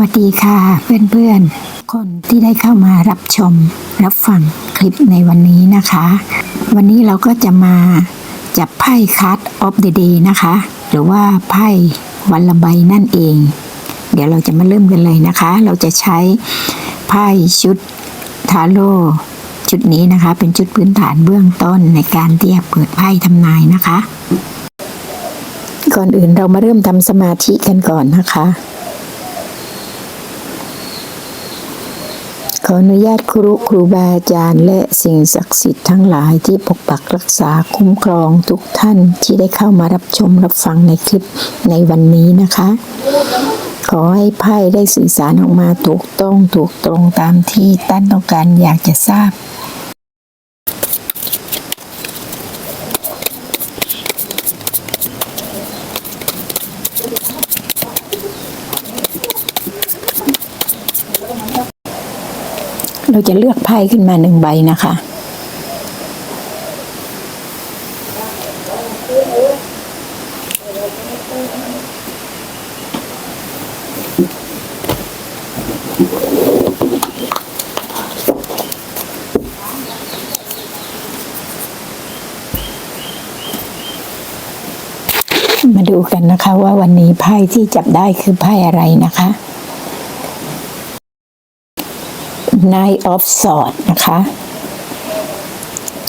วัสดีค่ะเพื่อนๆ คนที่ได้เข้ามารับชม รับฟังคลิปในวันนี้นะคะ วันนี้เราก็จะมาจับไพ่คั r ออฟเด e เดย์นะคะ หรือว่าไพ่วันละใบนั่นเอง เดี๋ยวเราจะมาเริ่มกันเลยนะคะ เราจะใช้ไพ่ชุดทาโร่ชุดนี้นะคะ เป็นชุดพื้นฐานเบื้องต้นในการที่จะเปิดไพ่ทำนายนะคะ ก่อนอื่นเรามาเริ่มทำสมาธิกันก่อนนะคะ ขออนุญาตครูครูบาอาจารย์ และสิ่งศักดิ์สิทธิ์ทั้งหลายที่ปกปักรักษาคุ้มครองทุกท่านที่ได้เข้ามารับชมรับฟังในคลิปในวันนี้นะคะ ขอให้ไพ่ได้สื่อสารออกมาถูกต้องถูกตรงตามที่ท่านต้องการอยากจะทราบ เราจะเลือกไพ่ขึ้นมาหนึ่งใบนะคะ มาดูกันนะคะว่าวันนี้ไพ่ที่จับได้คือไพ่อะไรนะคะ Knight of Sword นะคะ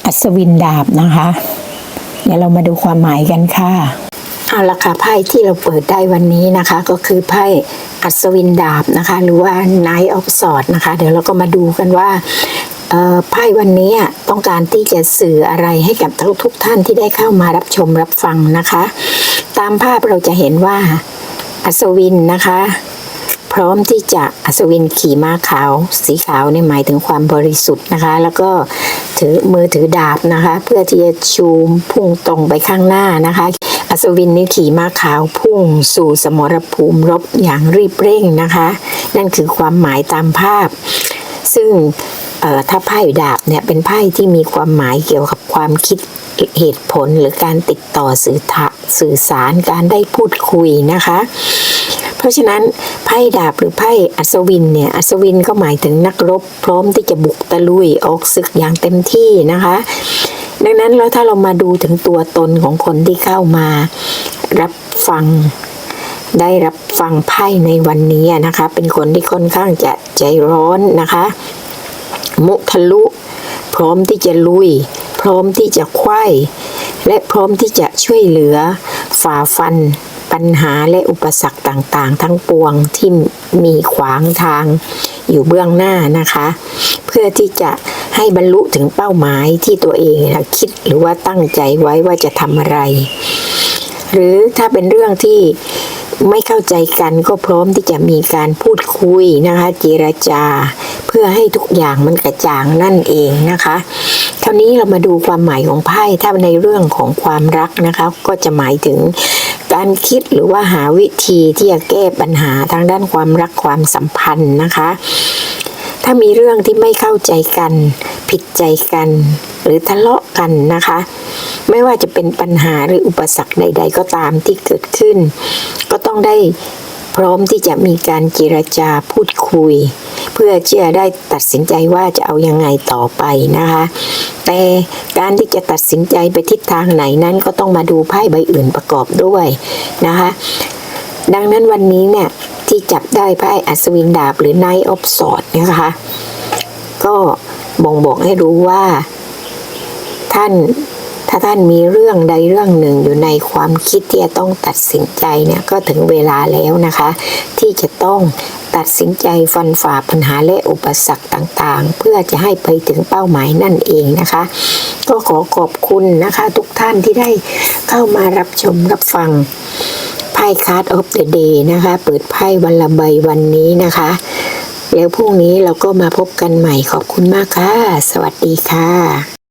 อัศวินดาบนะคะ เดี๋ยวเรามาดูความหมายกันค่ะ เอาละค่ะไพ่ที่เราเปิดได้วันนี้นะคะ ก็คือไพ่อัศวินดาบนะคะ หรือว่า Knight of Sword นะคะ เดี๋ยวเราก็มาดูกันว่าไพ่วันนี้ต้องการที่จะสื่ออะไรให้กับทุกทุกท่านที่ได้เข้ามารับชมรับฟังนะคะ ตามภาพเราจะเห็นว่าอัศวินนะคะ พร้อมที่จะอัศวินขี่ม้าขาว สีขาวนี่หมายถึงความบริสุทธิ์นะคะ แล้วก็ถือมือถือดาบนะคะ เพื่อที่จะชูมพุ่งตรงไปข้างหน้านะคะ อัศวินนี่ขี่ม้าขาวพุ่งสู่สมรภูมิรบอย่างรีบเร่งนะคะ นั่นคือความหมายตามภาพ ซึ่งถ้าไพ่ดาบเนี่ยเป็นไพ่ที่มีความหมายเกี่ยวกับความคิดเหตุผลหรือการติดต่อสื่อสื่อสารการได้พูดคุยนะคะ ราะฉะนั้นไพ่ดาบหรือไพ่อัศวินเนี่ยอัศวินก็หมายถึงนักรบ พร้อมที่จะบุกตะลุยออกศึกอย่างเต็มที่นะคะ ดังนั้นแล้วถ้าเรามาดูถึงตัวตนของคนที่เข้ามา รับฟังได้รับฟังไพ่ในวันนี้นะคะ เป็นคนที่ค่อนข้างจะใจร้อนนะคะ มุทะลุ พร้อมที่จะลุย พร้อมที่จะคว้ายและพร้อมที่จะช่วยเหลือฝ่าฟัน ปัญหาและอุปสรรคต่างๆ ทั้งปวงที่มีขวางทางอยู่เบื้องหน้านะคะ เพื่อที่จะให้บรรลุถึงเป้าหมายที่ตัวเองนะคิดหรือว่าตั้งใจไว้ว่าจะทำอะไร หรือถ้าเป็นเรื่องที่ไม่เข้าใจกันก็พร้อมที่จะมีการพูดคุยนะคะเจรจา พื่อให้ทุกอย่างมันกระจ่างนั่นเองนะคะครานี้เรามาดูความหมายของไพ่ถ้าในเรื่องของความรักนะคะ ก็จะหมายถึงการคิดหรือว่าหาวิธีที่จะแก้ปัญหาทางด้านความรักความสัมพันธ์นะคะ ถ้ามีเรื่องที่ไม่เข้าใจกัน ผิดใจกัน หรือทะเลาะกันนะคะ ไม่ว่าจะเป็นปัญหาหรืออุปสรรคใด ๆ ก็ตามที่เกิดขึ้น ก็ต้องได้พร้อมที่จะมีการเจรจาพูดคุย เพื่อที่จะได้ตัดสินใจว่าจะเอายังไงต่อไปนะคะ แต่การที่จะตัดสินใจไปทิศทางไหนนั้นก็ต้องมาดูไพ่ใบอื่นประกอบด้วยนะคะ ดังนั้นวันนี้เนี่ยที่จับได้ไพ่อัศวินดาบหรือ Knight of Swords นะคะ ก็บ่งบอกให้รู้ว่าท่าน ถ้าท่านมีเรื่องใดเรื่องหนึ่งอยู่ในความคิดที่จะต้องตัดสินใจเนี่ยก็ถึงเวลาแล้วนะคะ ที่จะต้องตัดสินใจฟันฝ่าปัญหาและอุปสรรคต่างๆ เพื่อจะให้ไปถึงเป้าหมายนั่นเองนะคะ ก็ขอขอบคุณนะคะ ทุกท่านที่ได้เข้ามารับชมรับฟังไพ่ค a r d of the day นะคะ เปิดไพ่วันละใบวันนี้นะคะ แล้วพรุ่งนี้เราก็มาพบกันใหม่ขอบคุณมากค่ะ สวัสดีค่ะ